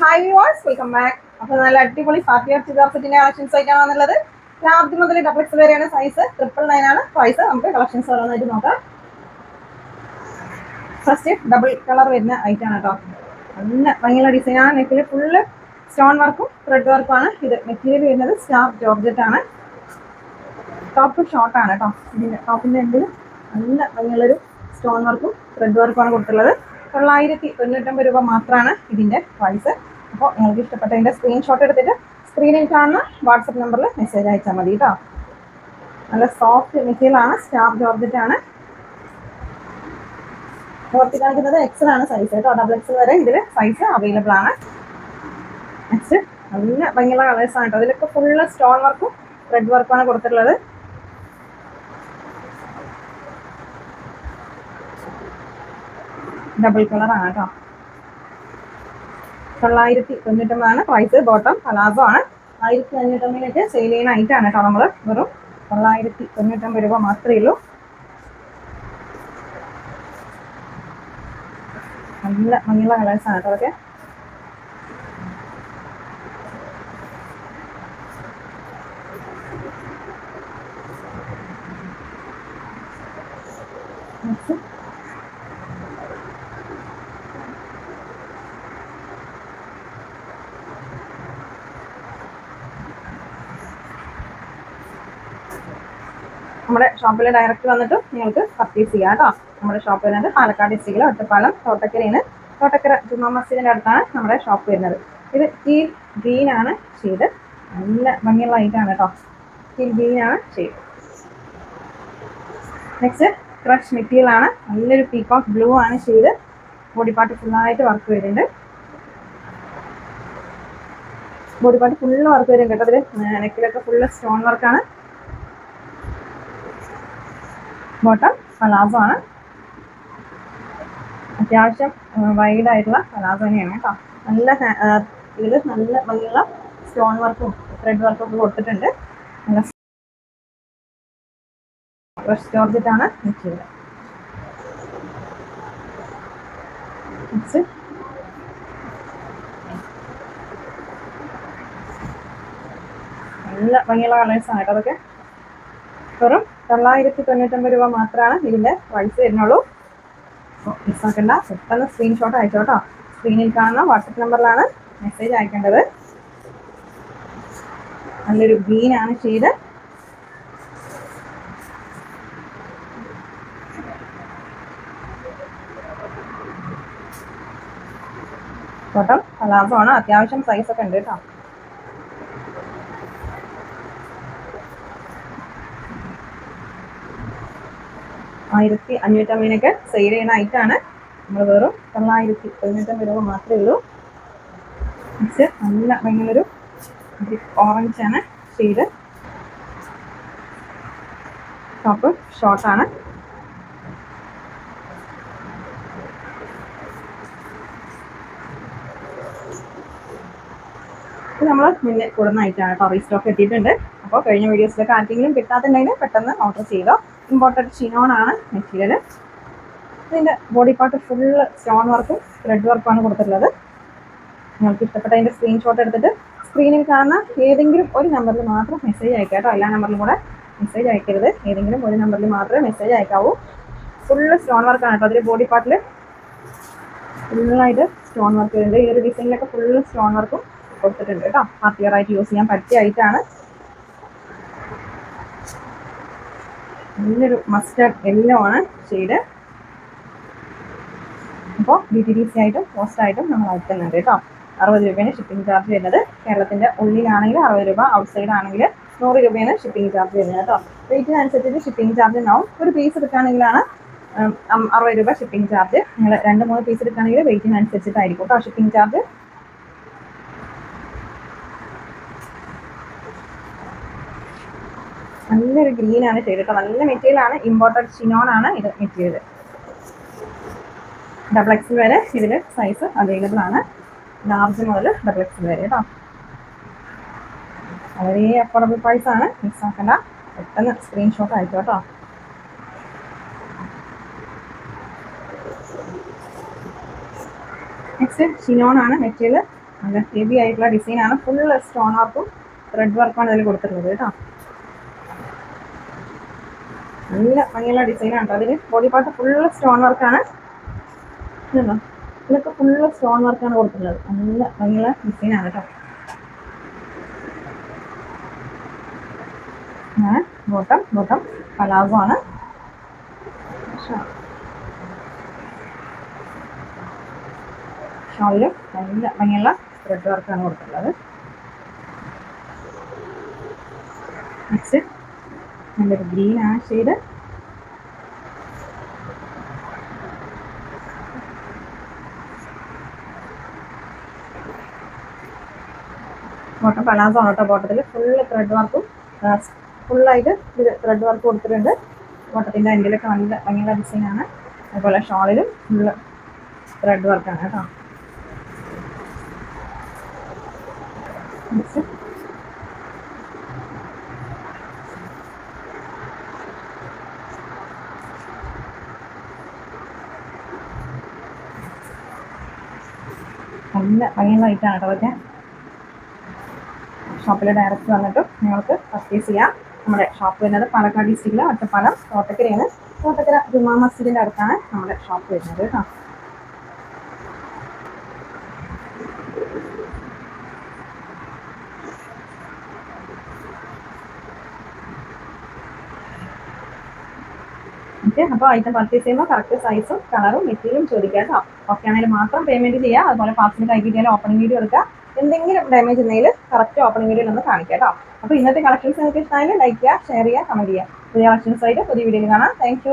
Hi viewers welcome back അപ്പോൾ നല്ല അടിപൊളി വെയർ ചുരിദാർ സെറ്റിന്റെ കളക്ഷൻസ് ആയിട്ടാണ് വന്നുള്ളത് ലാർജ് മുതൽ ഡബിൾ എക്സ് വരെയാണ് സൈസ് ട്രിപ്പിൾ നയൻ ആണ് പ്രൈസ് നമുക്ക് കളക്ഷൻസ് ഓരോന്നായിട്ട് നോക്കാം. ഫസ്റ്റ് ഡബിൾ കളർ വരുന്ന ഐറ്റം ആണ് കേട്ടോ നല്ല ഭംഗിയുള്ള ഡിസൈൻ ആണ്. നെക്കിൽ ഫുള്ള് സ്റ്റോൺ വർക്കും ത്രെഡ് വർക്കും ആണ്. ഇത് മെറ്റീരിയൽ വരുന്നത് സ്റ്റാർ ജോർജറ്റ് ആണ്. ടോപ്പ് ഷോർട്ട് ആണ് കേട്ടോ ഇതിന്റെ ടോപ്പിന്റെ എൻഡിൽ നല്ല ഭംഗിയുള്ളൊരു സ്റ്റോൺ വർക്കും ത്രെഡ് വർക്കും ആണ് കൊടുത്തിട്ടുള്ളത്. തൊള്ളായിരത്തി തൊണ്ണൂറ്റമ്പത് രൂപ മാത്രമാണ് ഇതിന്റെ പ്രൈസ് അപ്പോൾ നിങ്ങൾക്ക് ഇഷ്ടപ്പെട്ടതിന്റെ സ്ക്രീൻഷോട്ട് എടുത്തിട്ട് സ്ക്രീനിൽ കാണുന്ന വാട്സപ്പ് നമ്പറിൽ മെസ്സേജ് അയച്ചാൽ മതി കേട്ടോ നല്ല സോഫ്റ്റ് മെറ്റീരിയലാണ് സ്റ്റാർ ജോർജറ്റ് ആണ്. പുറത്ത് കാണിക്കുന്നത് എക്സൽ ആണ് സൈസ് കേട്ടോ ഡബിൾ എക്സൽ വരെ ഇതിൽ സൈസ് അവൈലബിൾ ആണ്. നെക്സ്റ്റ് നല്ല ഭംഗിയുള്ള കളേഴ്സാണ് കേട്ടോ അതിലൊക്കെ ഫുള്ള് സ്റ്റോൺ വർക്കും ത്രെഡ് വർക്കുമാണ് കൊടുത്തിട്ടുള്ളത്. ഡബിൾ കളർ ആണ് കേട്ടോ തൊള്ളായിരത്തി തൊണ്ണൂറ്റൊമ്പതാണ് പ്രൈസ് ബോട്ടം പലാസോ ആണ്. ആയിരത്തി അഞ്ഞൂറ്റൊമ്പതിനൊക്കെ സെയിൽ ചെയ്യുന്ന ഐറ്റാണ് കേട്ടോ നമ്മൾ വെറും തൊള്ളായിരത്തി തൊണ്ണൂറ്റൊമ്പത് രൂപ മാത്രമേ ഉള്ളൂ. നല്ല ഭംഗിയുള്ള ആണ് കേട്ടോ അതൊക്കെ. Next. നമ്മുടെ ഷോപ്പിൽ ഡയറക്റ്റ് വന്നിട്ട് നിങ്ങൾക്ക് പർച്ചേസ് ചെയ്യാം കേട്ടോ നമ്മുടെ ഷോപ്പ് വരുന്നത് പാലക്കാട് ഡിസ്ട്രിക്റ്റിലെ ഒറ്റപ്പാലം തോട്ടക്കരയാണ് തോട്ടക്കര ജുമാ മസ്ജിദിന്റെ അടുത്താണ് നമ്മുടെ ഷോപ്പ് വരുന്നത്. ഇത് ടീൽ ഗ്രീൻ ആണ് ഷെയ്ഡ് നല്ല ഭംഗിയുള്ള ഐറ്റാണ് കേട്ടോ ടീൽ ഗ്രീൻ ആണ് ഷെയ്ഡ് നെക്സ്റ്റ് ക്രഷ് മെറ്റീരിയൽ ആണ്. നല്ലൊരു പീക്കോക്ക് ബ്ലൂ ആണ് ഷെയ്ഡ് ബോഡി പാർട്ട് ഫുള്ളായിട്ട് വർക്ക് വരുന്നുണ്ട്. ബോഡി പാർട്ട് ഫുള്ള് വർക്ക് വരും കേട്ടോ അതിൽ നെക്കിലൊക്കെ ഫുള്ള് സ്റ്റോൺ വർക്കാണ് ബോട്ടം പലാസോ ആണ്. അത്യാവശ്യം വൈഡ് ആയിട്ടുള്ള പലാസോ തന്നെയാണ് കേട്ടോ. നല്ല ഇതിൽ നല്ല ഭംഗിയുള്ള സ്റ്റോൺ വർക്കും ത്രെഡ് വർക്കും ഒക്കെ കൊടുത്തിട്ടുണ്ട്. നല്ല ഫ്രഷ് ജോർജറ്റ് ആണ് മെറ്റീരിയൽ നല്ല ഭംഗിയുള്ള കളേഴ്സാണ് കേട്ടോ അതൊക്കെ. വെറും തൊള്ളായിരത്തി തൊണ്ണൂറ്റൊമ്പത് രൂപ മാത്രമാണ് ഇതിന്റെ പ്രൈസ് വരുന്നുള്ളൂ. മിസ്സാക്കണ്ട പെട്ടെന്ന് സ്ക്രീൻഷോട്ട് അയച്ചോ കേട്ടോ സ്ക്രീനിൽ കാണുന്ന വാട്സപ്പ് നമ്പറിലാണ് മെസ്സേജ് അയക്കേണ്ടത്. നല്ലൊരു ഗ്രീൻ ആണ് ചെയ്ത്. ബോട്ടം പലാസോ ആണ് അത്യാവശ്യം സൈസ് ഒക്കെ ഉണ്ട് കേട്ടോ. ആയിരത്തി അഞ്ഞൂറ്റമ്പതിനൊക്കെ സെയിൽ ചെയ്യുന്ന ഐറ്റാണ് നമ്മൾ വെറും തൊള്ളായിരത്തി തൊണ്ണൂറ്റമ്പത് രൂപ മാത്രമേ ഉള്ളൂ. നല്ല ഭയങ്കരൊരു ഓറഞ്ച് ആണ് ഷെയ്ഡ് ടോപ്പ് ഷോർട്ടാണ് നമ്മൾ മുന്നേ കൂടുന്ന ഐറ്റാണ് കേട്ടോ. റീസ്റ്റോക്ക് എത്തിയിട്ടുണ്ട്. അപ്പോൾ കഴിഞ്ഞ വീഡിയോസിലൊക്കെ ആർക്കെങ്കിലും കിട്ടാത്തുണ്ടെങ്കിൽ പെട്ടെന്ന് ഓർഡർ ചെയ്തോ. ഇമ്പോർട്ടഡ് ഷിനോൺ ആണ് മെറ്റീരിയൽ ഇതിന്റെ ബോഡി പാർട്ട് ഫുള്ള് സ്റ്റോൺ വർക്കും ത്രെഡ് വർക്കുമാണ് കൊടുത്തിട്ടുള്ളത്. നിങ്ങൾക്ക് ഇഷ്ടപ്പെട്ട അതിന്റെ സ്ക്രീൻഷോട്ട് എടുത്തിട്ട് സ്ക്രീനിൽ കാണുന്ന ഏതെങ്കിലും ഒരു നമ്പറിൽ മാത്രം മെസ്സേജ് അയക്കാം കേട്ടോ. എല്ലാ നമ്പറിലും കൂടെ മെസ്സേജ് അയക്കരുത് ഏതെങ്കിലും ഒരു നമ്പറിൽ മാത്രമേ മെസ്സേജ് അയക്കാവൂ ഫുള്ള് സ്റ്റോൺ വർക്കാണ് കേട്ടോ അതിൽ ബോഡി പാർട്ടിൽ ഫുള്ളായിട്ട് സ്റ്റോൺ വർക്ക് വരുന്നുണ്ട്. ഈ ഒരു ഡിസൈനിലൊക്കെ ഫുള്ള് സ്റ്റോൺ വർക്കും കൊടുത്തിട്ടുണ്ട് കേട്ടോ. പാർട്ടിയർ ആയിട്ട് യൂസ് ചെയ്യാൻ പറ്റിയ നല്ലൊരു മസ്റ്റർഡ് യെല്ലോ ആണ് ഷെയ്ഡ് അപ്പോൾ ഡി ടി ഡി സി ആയിട്ടും പോസ്റ്റ് ആയിട്ടും നമ്മൾ അയക്കുന്നുണ്ട് കേട്ടോ. അറുപത് രൂപയാണ് ഷിപ്പിംഗ് ചാർജ് വരുന്നത്. കേരളത്തിന്റെ ഉള്ളിലാണെങ്കിൽ അറുപത് രൂപ ഔട്ട് സൈഡ് ആണെങ്കിൽ നൂറ് രൂപയാണ് ഷിപ്പിംഗ് ചാർജ് വരുന്നത് കേട്ടോ. വെയിറ്റിനനുസരിച്ച് ഷിപ്പിംഗ് ചാർജ് ഉണ്ടാവും. ഒരു പീസ് എടുക്കുകയാണെങ്കിലാണ് അറുപത് രൂപ ഷിപ്പിംഗ് ചാർജ് നിങ്ങൾ രണ്ട് മൂന്ന് പീസ് എടുക്കുകയാണെങ്കിൽ വെയിറ്റിനനുസരിച്ചിട്ടായിരിക്കും കേട്ടോ ഷിപ്പിംഗ് ചാർജ് നല്ലൊരു ഗ്രീൻ ആണ് കേട്ടോ നല്ല മെറ്റീരിയൽ ആണ്. ഇമ്പോർട്ടഡ് ഷിനോൺ ആണ് ഇത് മെറ്റീരിയൽ. ഡബിൾ എക്സ് വരെ ഇതിൽ സൈസ് അവൈലബിൾ ആണ്. ലാർജ് മുതൽ ഡബിൾ എക്സ് വരെ കേട്ടോ വളരെ അഫോർഡബിൾ പ്രൈസ് ആണ്. മിക്സ് ആക്കണ്ട. പെട്ടെന്ന് സ്ക്രീൻഷോട്ട് ആയിട്ടോ കേട്ടോ നെക്സ്റ്റ് ഷിനോൺ ആണ് മെറ്റീരിയൽ. നല്ല ഹെവി ആയിട്ടുള്ള ഡിസൈൻ ആണ്. ഫുൾ സ്റ്റോൺ വർക്കും ത്രെഡ് വർക്കാണ് ഇതിൽ കൊടുത്തിട്ടുള്ളത് കേട്ടോ നല്ല ഭംഗിയുള്ള ഡിസൈനാണ് കേട്ടോ. അതിന് ബോഡി പാർട്ട് ഫുള്ള് സ്റ്റോൺ വർക്കാണ് ഇതൊക്കെ ഫുള്ള് സ്റ്റോൺ വർക്കാണ് കൊടുത്തിട്ടുള്ളത്. നല്ല ഭംഗിയുള്ള ഡിസൈനാണ് കേട്ടോ. ബോട്ടം ബോട്ടം പലാസോ ആണ്. ഷോളിലും നല്ല ഭംഗിയുള്ള ത്രെഡ് വർക്കാണ് കൊടുത്തിട്ടുള്ളത്. നെക്സ്റ്റ് നല്ലൊരു ഗ്രീൻ ആ ഷെയ്ഡ് ബോട്ടം പലാസോ ആണ് കേട്ടോ ഫുള്ള് ത്രെഡ് വർക്കും ഫുള്ളായിട്ട് ഇത് ത്രെഡ് വർക്ക് കൊടുത്തിട്ടുണ്ട്. ബോട്ടത്തിന്റെ എൻഡിലൊക്കെ നല്ല ഭംഗിയുള്ള ഡിസൈനാണ് അതുപോലെ ഷോളിലും ഫുള്ള് ത്രെഡ് വർക്കാണ് കേട്ടോ. നല്ല ഭംഗിയുള്ള ഐറ്റാണ് കേട്ടോ അതൊക്കെ ഷോപ്പിൽ ഡയറക്റ്റ് വന്നിട്ട് നിങ്ങൾക്ക് പർച്ചേസ് ചെയ്യാം. നമ്മുടെ ഷോപ്പ് വരുന്നത് പാലക്കാട് ഡിസ്ട്രിക്റ്റിലെ ഒറ്റപ്പാലം കോട്ടക്കരയാണ് കോട്ടക്കര ജുമാ മസ്ജിദിന്റെ അടുത്താണ് നമ്മുടെ ഷോപ്പ് വരുന്നത് കേട്ടോ. ഓക്കെ അപ്പോൾ ഐറ്റം പർച്ചേസ് ചെയ്യുമ്പോൾ കറക്റ്റ് സൈസും കളറും മെറ്റീരിയലും ചോദിക്കുക കേട്ടോ ഓക്കെ ആണെങ്കിൽ മാത്രം പേയ്മെന്റ് ചെയ്യുക അതുപോലെ പാർസൽ കൈ ഓപ്പണിംഗ് വീഡിയോ എടുക്കുക. എന്തെങ്കിലും ഡാമേജ് ഉണ്ടെങ്കിൽ കറക്റ്റ് ഓപ്പണിംഗ് വീഡിയോ ഒന്ന് കാണിക്കുക കേട്ടോ. അപ്പോൾ ഇന്നത്തെ കളക്ഷൻസ് നിങ്ങൾക്ക് ഇഷ്ടമായാലും ലൈക്ക് ചെയ്യുക ഷെയർ ചെയ്യുക കമന്റ് ചെയ്യുക. പുതിയ കളക്ഷൻസ് ആയിട്ട് പുതിയ വീഡിയോയിൽ കാണാം. താങ്ക്